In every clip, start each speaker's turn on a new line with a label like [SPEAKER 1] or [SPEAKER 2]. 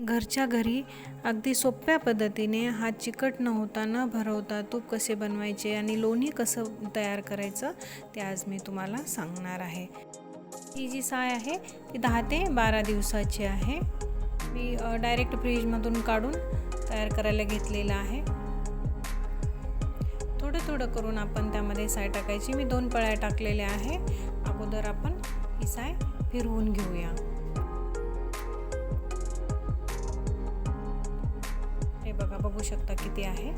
[SPEAKER 1] घरच्या घरी अगदी सोप्या पद्धतीने हा चिकट न होता न भरवता तूप कसे बनवायचे आणि लोणी कसं तयार करायचं ते आज मी तुम्हाला सांगणार आहे. ही जी साय आहे ती दहा ते बारा दिवसाची आहे. मी डायरेक्ट फ्रीजमधून काढून तयार करायला घेतलेलं आहे. थोडं थोडं करून आपण त्यामध्ये साय टाकायची. मी दोन पळ्या टाकलेल्या आहे. अगोदर आपण ही साय फिरवून घेऊया. बघू शकता किती आहे.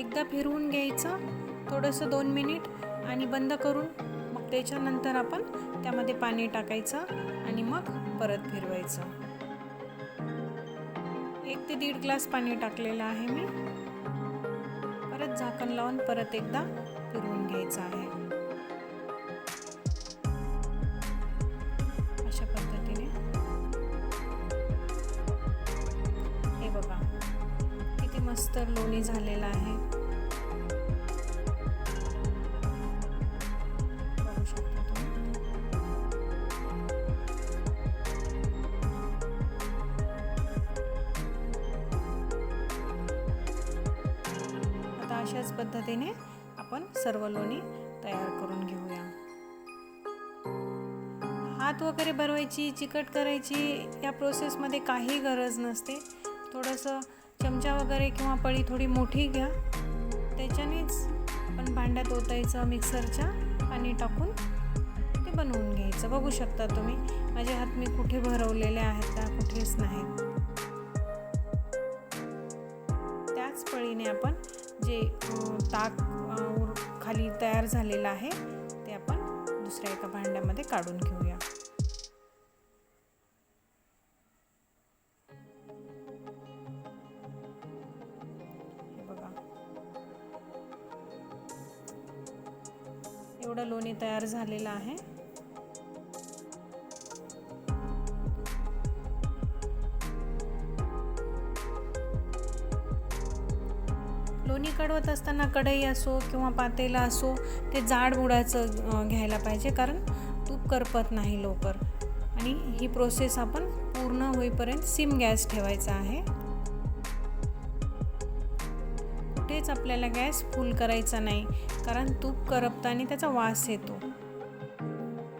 [SPEAKER 1] एकदा फिरवून घ्यायचं थोडंसं दोन मिनिट आणि बंद करून मग त्याच्यानंतर आपण त्यामध्ये पाणी टाकायचं आणि मग परत फिरवायचं. एक ते दीड ग्लास पाणी टाकलेलं आहे मी. परत झाकण लावून परत एकदा फिरवून घ्यायचं आहे. मस्त लोणी झालेलं आहे. बघू शकता आता अशाच पद्धतीने आपण सर्व लोणी तयार करून घेऊया. हात वगैरे भरवायची चिकट करायची या प्रोसेसमध्ये काही गरज नसते. थोडंसं चमचा वगैरे किंवा पळी थोडी मोठी घ्या. त्याच्यानेच आपण भांड्यात ओतायचं मिक्सरच्या पाणी टाकून ते बनवून घ्यायचं. बघू शकता तुम्ही माझे हात मी कुठे भरवलेले आहेत का कुठेच नाहीत त्याच पळीने आपण जे ताक खाली तयार झालेलं आहे ते आपण दुसऱ्या एका भांड्यामध्ये काढून घेऊया. एवढं लोणी तयार झालेलं आहे. लोणी कडवत असताना कढई असो किंवा पातेला असो ते जाड बुडाचं घ्यायला पाहिजे कारण तूप करपत नाही लवकर. आणि ही प्रोसेस आपण पूर्ण होईपर्यंत सिम गॅस ठेवायचा आहे. कुठेच आपल्याला गॅस फुल करायचा नाही. कारण तूप करपताना त्याचा वास येतो.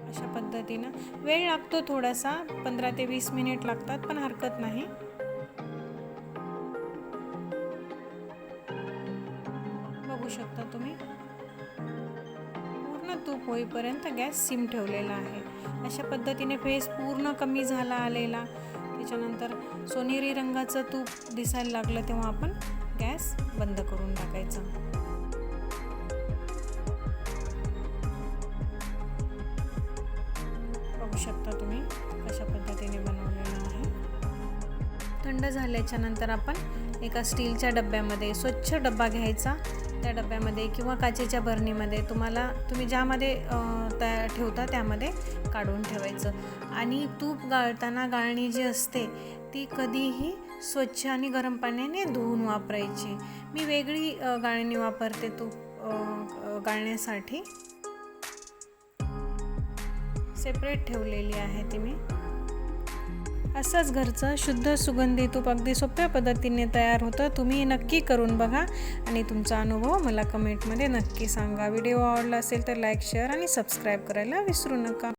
[SPEAKER 1] अशा पद्धतीनं वेळ लागतो थोडासा. पंधरा ते वीस मिनिट लागतात पण हरकत नाही. बघू शकता तुम्ही. पूर्ण तूप होईपर्यंत गॅस सिम ठेवलेला आहे. अशा पद्धतीने फेस पूर्ण कमी झाला आलेला. त्याच्यानंतर सोनेरी रंगाचं तूप दिसायला लागलं तेव्हा आपण गॅस बंद करून टाकायचा. बघू शकता तुम्ही कशा पद्धतीने बनवलेलं आहे. थंड झाल्याच्यानंतर आपण एका स्टीलच्या डब्यामध्ये स्वच्छ डब्बा घ्यायचा. त्या डब्यामध्ये किंवा काचेच्या बरणीमध्ये तुम्हाला तुम्ही ज्यामध्ये त्या ठेवता त्यामध्ये काढून ठेवायचं. आणि तूप गाळताना गाळणी जी असते ती कधीही स्वच्छ आणि गरम पाण्याने धुवून वापरायची. मी वेगळी गाळणी वापरते तूप गाळण्यासाठी. सेपरेट ठेवलेली आहे ती मी. असंच घरचं शुद्ध सुगंधी तूप अगदी सोप्या पद्धतीने तयार होतं. तुम्ही नक्की करून बघा आणि तुमचा अनुभव मला कमेंटमध्ये नक्की सांगा. व्हिडिओ आवडला असेल तर लाईक शेअर आणि सबस्क्राईब करायला विसरू नका.